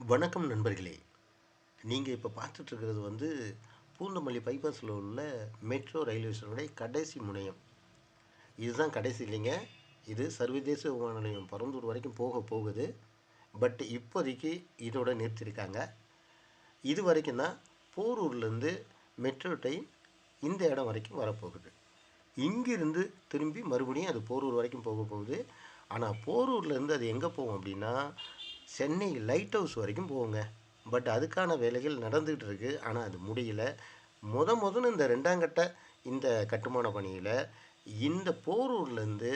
வணக்கம் நண்பர்களே. நீங்கள் இப்போ பார்த்துட்ருக்கிறது வந்து பூந்தமல்லி பைபாஸில் உள்ள மெட்ரோ ரயில்வே ஸ்டேஷனுடைய கடைசி முனையம். இதுதான் கடைசி இல்லைங்க. இது சர்வதேச விமான நிலையம் பரந்தூர் வரைக்கும் போக போகுது. பட் இப்போதைக்கு இதோட நிறுத்தியிருக்காங்க இது வரைக்கும் தான் போரூர்லேருந்து மெட்ரோ ட்ரெயின் இந்த இடம் வரைக்கும் வரப்போகுது. இங்கிருந்து திரும்பி மறுபடியும் அது போரூர் வரைக்கும் போக போகுது. ஆனால் போரூர்லேருந்து அது எங்கே போகும் அப்படின்னா சென்னை லைட் ஹவுஸ் வரைக்கும் போவோங்க பட் அதுக்கான வேலைகள் நடந்துகிட்டு இருக்குது ஆனால் அது முடியல. முத முதல்ல இந்த ரெண்டாம் கட்ட இந்த கட்டுமான பணியில் இந்த போரூர்லேருந்து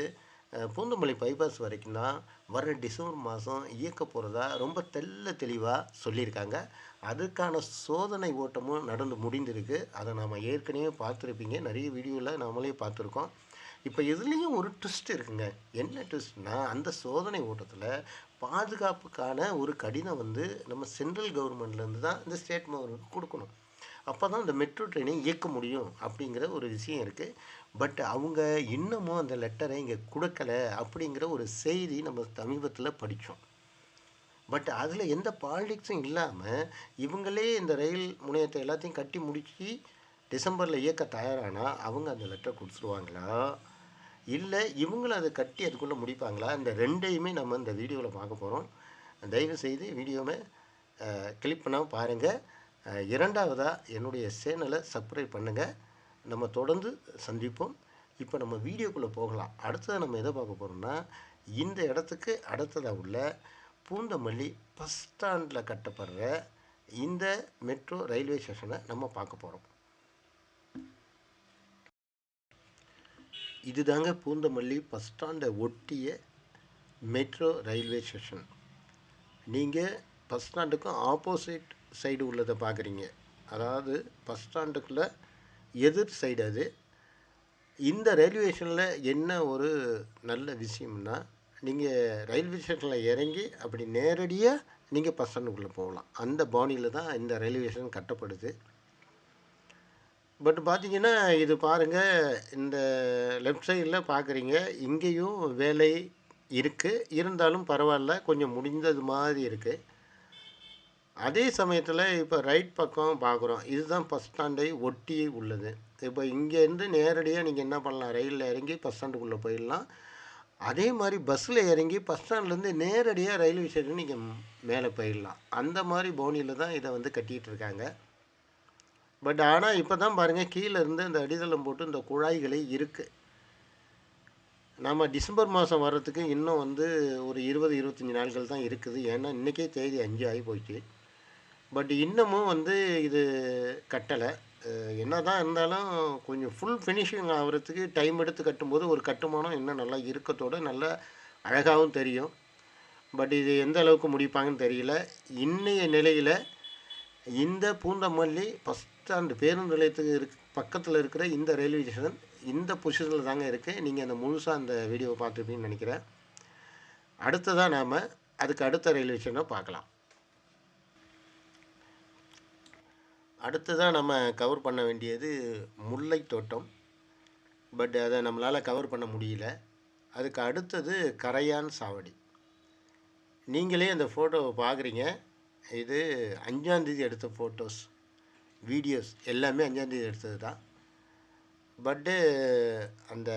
பூந்தமல்லி பைபாஸ் வரைக்கும் தான் வர டிசம்பர் மாதம் இயக்க போகிறதா ரொம்ப தெள்ள தெளிவாக சொல்லியிருக்காங்க. அதுக்கான சோதனை ஓட்டமும் நடந்து முடிந்திருக்கு. அதை நாம் ஏற்கனவே பார்த்துருப்பீங்க. நிறைய வீடியோவில் நாமளே பார்த்துருக்கோம். இப்போ இதுலேயும் ஒரு ட்விஸ்ட் இருக்குங்க. என்ன ட்விஸ்ட்னா அந்த சோதனை ஓட்டத்தில் பாதுகாப்புக்கான ஒரு கடிதம் வந்து நம்ம சென்ட்ரல் கவர்மெண்ட்லேருந்து தான் இந்த ஸ்டேட் கவர்மெண்ட் கொடுக்கணும். அப்போ தான் இந்த மெட்ரோ ட்ரெயினை இயக்க முடியும் அப்படிங்கிற ஒரு விஷயம் இருக்குது பட் அவங்க இன்னமும் அந்த லெட்டரை இங்கே கொடுக்கல அப்படிங்கிற ஒரு செய்தி நம்ம சமீபத்தில் படித்தோம் பட் அதில் எந்த பாலிடிக்ஸும் இல்லாமல் இவங்களே இந்த ரயில் முனையத்தை எல்லாத்தையும் கட்டி முடிச்சு டிசம்பரில் இயக்க தயாரானால் அவங்க அந்த லெட்டர் கொடுத்துருவாங்களா? இல்லை இவங்களும் அதை கட்டி அதுக்குள்ளே முடிப்பாங்களா? இந்த ரெண்டையுமே நம்ம இந்த வீடியோவில் பார்க்க போகிறோம். தயவுசெய்து வீடியோவை கிளிக் பண்ணாமல் பாருங்கள் இரண்டாவதாக என்னுடைய சேனலை சப்ஸ்கிரைப் பண்ணுங்கள் நம்ம தொடர்ந்து சந்திப்போம். இப்போ நம்ம வீடியோக்குள்ளே போகலாம். அடுத்தது நம்ம எதை பார்க்க போகிறோம்னா இந்த இடத்துக்கு அடுத்ததாக உள்ள பூந்தமல்லி பஸ் ஸ்டாண்டில் கட்டப்படுற இந்த மெட்ரோ ரயில்வே ஸ்டேஷனை நம்ம பார்க்க போகிறோம் இதுதாங்க பூந்தமல்லி பஸ் ஸ்டாண்டை ஒட்டிய மெட்ரோ ரயில்வே ஸ்டேஷன். நீங்கள் பஸ் ஸ்டாண்டுக்கும் ஆப்போசிட் சைடு உள்ளதை பார்க்குறீங்க. அதாவது பஸ் ஸ்டாண்டுக்குள்ளே எதிர் சைடு அது. இந்த ரயில்வே ஸ்டேஷனில் என்ன ஒரு நல்ல விஷயம்னா நீங்கள் ரயில்வே ஸ்டேஷனில் இறங்கி அப்படி நேரடியாக நீங்கள் பஸ் ஸ்டாண்டுக்குள்ளே போகலாம். அந்த பாணியில் தான் இந்த ரயில்வே ஸ்டேஷன் கட்டப்படுது. பட் பார்த்தீங்கன்னா இது பாருங்கள் இந்த லெஃப்ட் சைடில் பார்க்குறீங்க இங்கேயும் வேலை இருக்குது இருந்தாலும் பரவாயில்ல கொஞ்சம் முடிந்தது மாதிரி இருக்குது அதே சமயத்தில் இப்போ ரைட் பக்கம் பார்க்குறோம் இதுதான் பஸ் ஸ்டாண்டை ஒட்டி உள்ளது. இப்போ இங்கேருந்து நேரடியாக நீங்கள் என்ன பண்ணலாம்? ரயிலில் இறங்கி பஸ் ஸ்டாண்டுக்குள்ளே போயிடலாம். அதே மாதிரி பஸ்ஸில் இறங்கி பஸ் ஸ்டாண்ட்லேருந்து நேரடியாக ரயில்வே ஸ்டேஷன் நீங்கள் மேலே போயிடலாம். அந்த மாதிரி போனியில் தான் இதை வந்து கட்டிகிட்டு இருக்காங்க. பட் ஆனால் இப்போ தான் பாருங்கள் கீழே இருந்து இந்த அடித்தளம் போட்டு இந்த குழாய்களே இருக்குது நம்ம டிசம்பர் மாதம் வர்றதுக்கு இன்னும் வந்து ஒரு இருபது இருபத்தஞ்சி நாட்கள் தான் இருக்குது. ஏன்னா இன்றைக்கே தேதி அஞ்சு ஆகி போச்சு பட் இன்னமும் வந்து இது கட்டலை. என்ன தான் இருந்தாலும் கொஞ்சம் ஃபுல் ஃபினிஷிங் ஆகிறதுக்கு டைம் எடுத்து கட்டும்போது ஒரு கட்டுமானம் இன்னும் நல்லா இருக்கத்தோடு நல்லா அழகாகவும் தெரியும். பட் இது எந்த அளவுக்கு முடிப்பாங்கன்னு தெரியல. இன்றைய நிலையில் இந்த பூந்தமல்லி பஸ் ஸ்டாண்டு பேருந்து நிலையத்துக்கு இருக்கு பக்கத்தில் இருக்கிற இந்த ரயில்வே ஸ்டேஷன் இந்த பொசிஷனில் தாங்க இருக்குது நீங்கள் அந்த முழுசாக அந்த வீடியோவை பார்த்துருப்பீங்கன்னு நினைக்கிறேன். அடுத்ததாக நாம் அதுக்கு அடுத்த ரயில்வே ஸ்டேஷனை பார்க்கலாம். அடுத்ததாக நம்ம கவர் பண்ண வேண்டியது முல்லை தோட்டம். பட் அதை நம்மளால் கவர் பண்ண முடியல. அதுக்கு அடுத்தது கரையான் சாவடி. நீங்களே அந்த ஃபோட்டோவை பார்க்குறீங்க. இது அஞ்சாந்தேதி எடுத்த ஃபோட்டோஸ் வீடியோஸ் எல்லாமே அஞ்சாந்தேதி எடுத்தது தான் பட்டு அந்த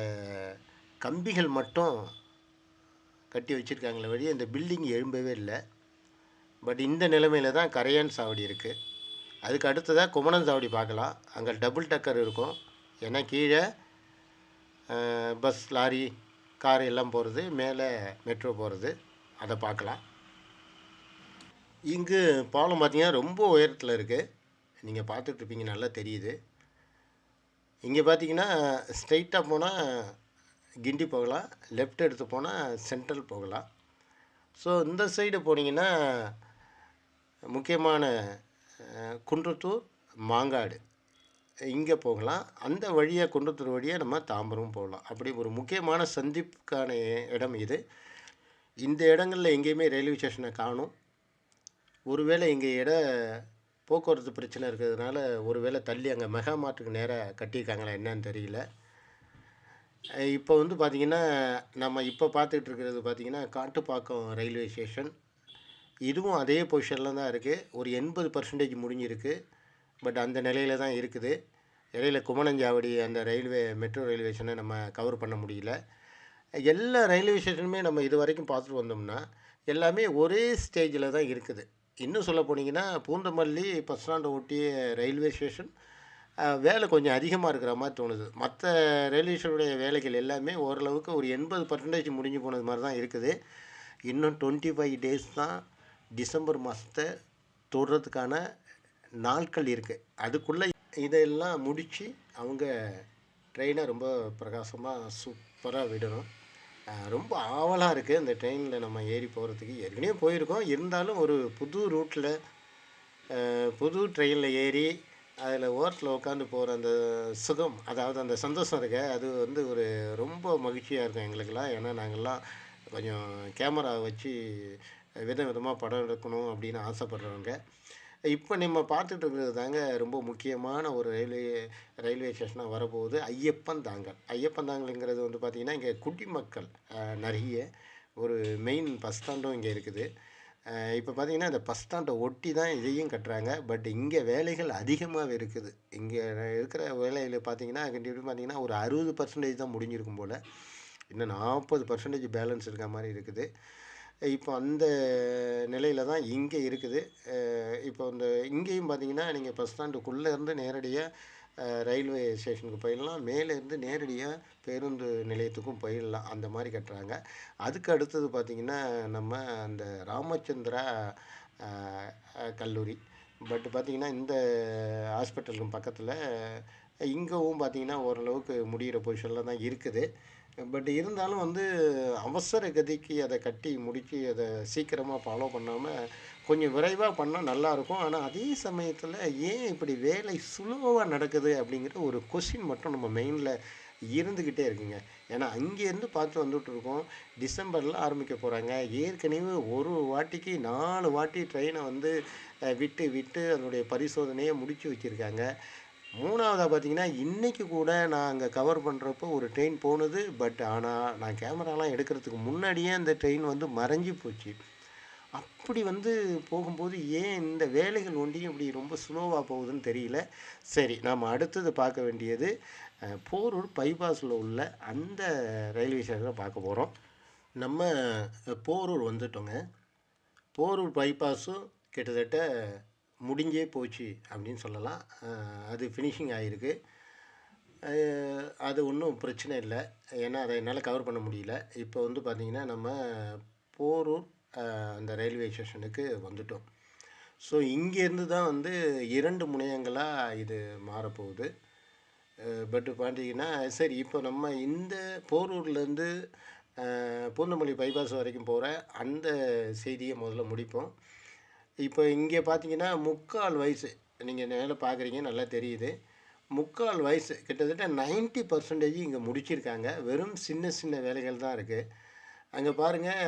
கம்பிகள் மட்டும் கட்டி வச்சுருக்காங்களே வழி இந்த பில்டிங் எழும்பவே இல்லை. பட் இந்த நிலைமையில் தான் கரையான் சாவடி இருக்குது அதுக்கு அடுத்ததாக குமணன் சாவடி பார்க்கலாம். அங்கே டபுள் டக்கர் இருக்கும். ஏன்னா கீழே பஸ் லாரி கார் எல்லாம் போகிறது மேலே மெட்ரோ போகிறது அதை பார்க்கலாம். இங்கு பாலம் பார்த்தீங்கன்னா ரொம்ப உயரத்தில் இருக்குது நீங்கள் பார்த்துட்ருப்பீங்க நல்லா தெரியுது. இங்கே பார்த்தீங்கன்னா ஸ்ட்ரைட்டாக போனால் கிண்டி போகலாம் லெஃப்ட் எடுத்து போனால் சென்ட்ரல் போகலாம். ஸோ இந்த சைடு போனீங்கன்னா முக்கியமான குன்றத்தூர் மாங்காடு. இங்கே போகலாம். அந்த வழியாக குன்றத்தூர் வழியாக நம்ம தாம்பரம் போகலாம். அப்படி ஒரு முக்கியமான சந்திப்புக்கான இடம் இது. இந்த இடங்களில் எங்கேயுமே ரயில்வே ஸ்டேஷனை காணும். ஒருவேளை இங்கே இட போக்குவரத்து பிரச்சனை இருக்கிறதுனால ஒருவேளை தள்ளி அங்கே மெகா மார்ட்டுக்கு நேராக கட்டியிருக்காங்களா என்னன்னு தெரியல. இப்போ வந்து பார்த்திங்கன்னா நம்ம இப்போ பார்த்துட்டு இருக்கிறது பார்த்திங்கன்னா காட்டுப்பாக்கம் ரயில்வே ஸ்டேஷன். இதுவும் அதே பொசிஷனில் தான் இருக்குது ஒரு எண்பது பர்சன்டேஜ் முடிஞ்சிருக்கு. பட் அந்த நிலையில தான் இருக்குது. இடையில குமணஞ்சாவடி அந்த ரயில்வே மெட்ரோ ரயில்வே ஸ்டேஷனை நம்ம கவர் பண்ண முடியல. எல்லா ரயில்வே ஸ்டேஷனுமே நம்ம இது வரைக்கும் பார்த்துட்டு வந்தோம்னா எல்லாமே ஒரே ஸ்டேஜில் தான் இருக்குது. இன்னும் சொல்ல போனீங்கன்னா பூந்தமல்லி பஸ் ஸ்டாண்டை ஒட்டிய ரயில்வே ஸ்டேஷன் வேலை கொஞ்சம் அதிகமாக இருக்கிற மாதிரி தோணுது. மற்ற ரயில்வே ஸ்டேஷனுடைய வேலைகள் எல்லாமே ஓரளவுக்கு ஒரு எண்பது பர்சன்டேஜ் முடிஞ்சு போனது மாதிரி தான் இருக்குது. இன்னும் டுவெண்ட்டி ஃபைவ் டேஸ் தான் டிசம்பர் மாதத்தை தொடுறதுக்கான நாட்கள் இருக்குது அதுக்குள்ளே இதெல்லாம் முடித்து அவங்க ட்ரெயினை ரொம்ப பிரகாசமாக சூப்பராக விடணும். ரொம்ப ஆவலாக இருக்குது இந்த ட்ரெயினில் நம்ம ஏறி போகிறதுக்கு ஏற்கனவே போயிருக்கோம். இருந்தாலும் ஒரு புது ரூட்டில் புது ட்ரெயினில் ஏறி அதில் ஓரத்தில் உட்காந்து போகிற அந்த சுகம் அதாவது அந்த சந்தோஷம் இருக்க. அது வந்து ஒரு ரொம்ப மகிழ்ச்சியாக இருக்கும் எங்களுக்கெல்லாம். ஏன்னா நாங்கள்லாம் கொஞ்சம் கேமரா வச்சு வித விதமாக படம் எடுக்கணும் அப்படின்னு ஆசைப்படுறவங்க. இப்போ நம்ம பார்த்துட்டு இருக்கிறது தாங்க ரொம்ப முக்கியமான ஒரு ரயில்வே ரயில்வே ஸ்டேஷனாக வரப்போகுது. ஐயப்பன் தாங்கல். ஐயப்பன் தாங்கல்ங்கிறது வந்து பார்த்திங்கன்னா இங்கே குடிமக்கள் நிறைய ஒரு மெயின் பஸ் ஸ்டாண்டும் இங்கே இருக்குது. இப்போ பார்த்தீங்கன்னா இந்த பஸ் ஸ்டாண்டை ஒட்டி தான் இதையும் கட்டுறாங்க. பட் இங்கே வேலைகள் அதிகமாக இருக்குது. இங்கே இருக்கிற வேலையில் பார்த்தீங்கன்னா கண்டிப்பாக பார்த்தீங்கன்னா ஒரு அறுபது பர்சன்டேஜ் தான் முடிஞ்சிருக்கும் போல். இன்னும் நாற்பது பர்சன்டேஜ் பேலன்ஸ் இருக்க மாதிரி இருக்குது. இப்போ அந்த நிலையில் தான் இங்கே இருக்குது. இப்போ இந்த இங்கேயும் பார்த்தீங்கன்னா நீங்கள் பஸ் ஸ்டாண்டுக்குள்ளே இருந்து நேரடியாக ரயில்வே ஸ்டேஷனுக்கு போயிடலாம். மேலே இருந்து நேரடியாக பேருந்து நிலையத்துக்கும் போயிடலாம். அந்த மாதிரி கட்டுறாங்க. அதுக்கு அடுத்தது பார்த்திங்கன்னா நம்ம அந்த ராமச்சந்திரா கல்லூரி. பட் பார்த்திங்கன்னா இந்த ஹாஸ்பிட்டலுக்கும் பக்கத்தில் இங்கேவும் பார்த்திங்கன்னா ஓரளவுக்கு முடிகிற பொசிஷனில் தான் இருக்குது. பட் இருந்தாலும் வந்து அவசர கதிக்கு அதை கட்டி முடித்து அதை சீக்கிரமாக ஃபாலோ பண்ணாமல் கொஞ்சம் விரைவாக பண்ணால் நல்லாயிருக்கும் ஆனால் அதே சமயத்தில் ஏன் இப்படி வேலை சுலபமாக நடக்குது அப்படிங்கிற ஒரு கொஷின் மட்டும் நம்ம மெயினில் இருந்துக்கிட்டே இருக்குங்க. ஏன்னா அங்கேருந்து பார்த்து வந்துட்டு இருக்கோம். டிசம்பரில் ஆரம்பிக்க போகிறாங்க ஏற்கனவே ஒரு வாட்டிக்கு நாலு வாட்டி ட்ரெயினை வந்து விட்டு விட்டு அதனுடைய பரிசோதனையை முடித்து வச்சுருக்காங்க. மூணாவதாக பார்த்தீங்கன்னா இன்றைக்கி கூட நான் அங்கே கவர் பண்ணுறப்போ ஒரு ட்ரெயின் போனது. பட் ஆனால் நான் கேமராலாம் எடுக்கிறதுக்கு முன்னாடியே அந்த ட்ரெயின் வந்து மறைஞ்சி போச்சு. அப்படி வந்து போகும்போது ஏன் இந்த வேலைகள் ஒன்றியும் இப்படி ரொம்ப ஸ்லோவாக போகுதுன்னு தெரியல. சரி நாம் அடுத்தது பார்க்க வேண்டியது போரூர் பைபாஸில் உள்ள அந்த ரயில்வே ஸ்டேஷனை பார்க்க போகிறோம் நம்ம போரூர் வந்துட்டோங்க. போரூர் பைபாஸும் கிட்டத்தட்ட முடிஞ்சே போச்சு அப்படின்னு சொல்லலாம். அது ஃபினிஷிங் ஆகிருக்கு அது ஒன்றும் பிரச்சனை இல்லை. ஏன்னா அதை என்னால் கவர் பண்ண முடியல. இப்போ வந்து பார்த்திங்கன்னா நம்ம போரூர் அந்த ரயில்வே ஸ்டேஷனுக்கு வந்துட்டோம். ஸோ இங்கேருந்து தான் வந்து இரண்டு முனையங்களாக இது மாறப்போகுது. பட்டு பார்த்தீங்கன்னா சரி இப்போ நம்ம இந்த போரூர்லேருந்து பூந்தமல்லி பைபாஸ் வரைக்கும் போகிற அந்த செய்தியை முதல்ல முடிப்போம். இப்போ இங்கே பார்த்தீங்கன்னா முக்கால் வயசு நீங்கள் நேரில் பார்க்குறீங்க நல்லா தெரியுது. முக்கால் வயசு கிட்டத்தட்ட 90% பர்சன்டேஜ் இங்கே முடிச்சிருக்காங்க. வெறும் சின்ன சின்ன வேலைகள் தான் இருக்குது அங்கே பாருங்கள்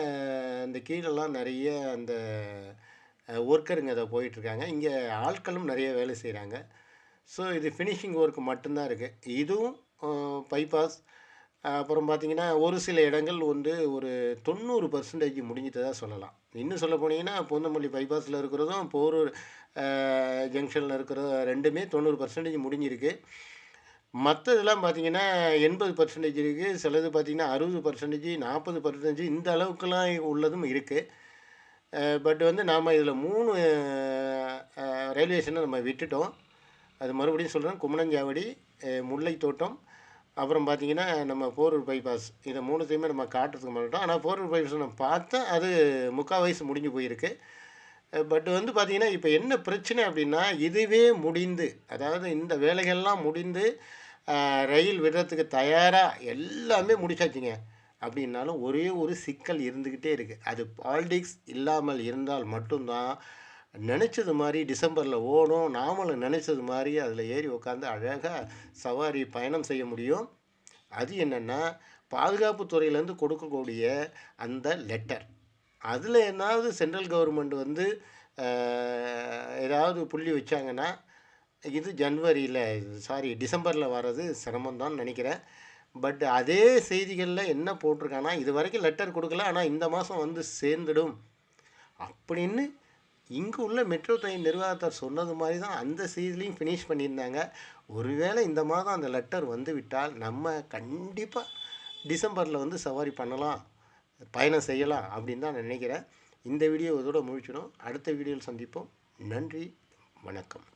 அந்த கீழெல்லாம் நிறைய அந்த ஒர்க்கருங்க அதை போயிட்டுருக்காங்க இங்கே ஆட்களும் நிறைய வேலை செய்கிறாங்க ஸோ இது ஃபினிஷிங் ஒர்க் மட்டும்தான் இருக்குது இதுவும் பைபாஸ் அப்புறம் பார்த்திங்கன்னா ஒரு சில இடங்கள் வந்து ஒரு தொண்ணூறு பர்சன்டேஜ் முடிஞ்சிட்டதா சொல்லலாம். இன்னும் சொல்ல போனீங்கன்னா பூந்தமல்லி பைபாஸில் இருக்கிறதும் போரூர் ஜங்ஷனில் இருக்கிற ரெண்டுமே தொண்ணூறு பர்சன்டேஜ் முடிஞ்சிருக்கு. மற்றதெல்லாம் பார்த்தீங்கன்னா எண்பது பர்சன்டேஜ் இருக்குது சிலது பார்த்திங்கன்னா அறுபது பர்சன்டேஜ் நாற்பது பர்சன்டேஜ் இந்த அளவுக்குலாம் உள்ளதும் இருக்குது பட் வந்து நாம் இதில் மூணு ரயில்வே ஸ்டேஷனை நம்ம விட்டுட்டோம். அது மறுபடியும் சொல்கிறேன் குமணஞ்சாவடி முல்லை தோட்டம் அப்புறம் பார்த்திங்கன்னா நம்ம போரூர் பைபாஸ் இதை மூணுத்தையுமே நம்ம காட்டுறதுக்கு மாட்டோம் ஆனால் போரூர் பைபாஸ் நம்ம பார்த்தேன் அது முக்கால் வயசு முடிஞ்சு போயிருக்கு. பட் வந்து பார்த்திங்கன்னா இப்போ என்ன பிரச்சனை அப்படின்னா இதுவே முடிந்து அதாவது இந்த வேலைகள்லாம் முடிந்து ரயில் விடுறதுக்கு தயாராக எல்லாமே முடிச்சாச்சுங்க. அப்படின்னாலும் ஒரே ஒரு சிக்கல் இருந்துக்கிட்டே இருக்குது அது பாலிடிக்ஸ் இல்லாமல் இருந்தால் மட்டும்தான் நினச்சது மாதிரி டிசம்பரில் ஓடும். நாமளும் நினச்சது மாதிரி அதில் ஏறி உட்காந்து அழகாக சவாரி பயணம் செய்ய முடியும். அது என்னென்னா பாதுகாப்பு துறையிலேருந்து கொடுக்கக்கூடிய அந்த லெட்டர் அதில் என்னாவது சென்ட்ரல் கவர்மெண்ட் வந்து ஏதாவது புள்ளி வச்சாங்கன்னா இது ஜனவரியில் சாரி டிசம்பரில் வர்றது சிரமம்தான் நினைக்கிறேன். பட் அதே செய்திகளில் என்ன போட்டிருக்கானா இது வரைக்கும் லெட்டர் கொடுக்கல ஆனால் இந்த மாதம் வந்து சேர்ந்துடும் அப்படின்னு இங்கே உள்ள மெட்ரோ ட்ரெயின் நிர்வாகத்தார் சொன்னது மாதிரி தான் அந்த சீரியலையும் ஃபினிஷ் பண்ணியிருந்தாங்க. ஒருவேளை இந்த மாதம் அந்த லெட்டர் வந்து விட்டால் நம்ம கண்டிப்பாக டிசம்பரில் வந்து சவாரி பண்ணலாம் பயணம் செய்யலாம் அப்படின்னு தான் நினைக்கிறேன். இந்த வீடியோ இதோட முடிச்சிடும். அடுத்த வீடியோவில் சந்திப்போம். நன்றி வணக்கம்.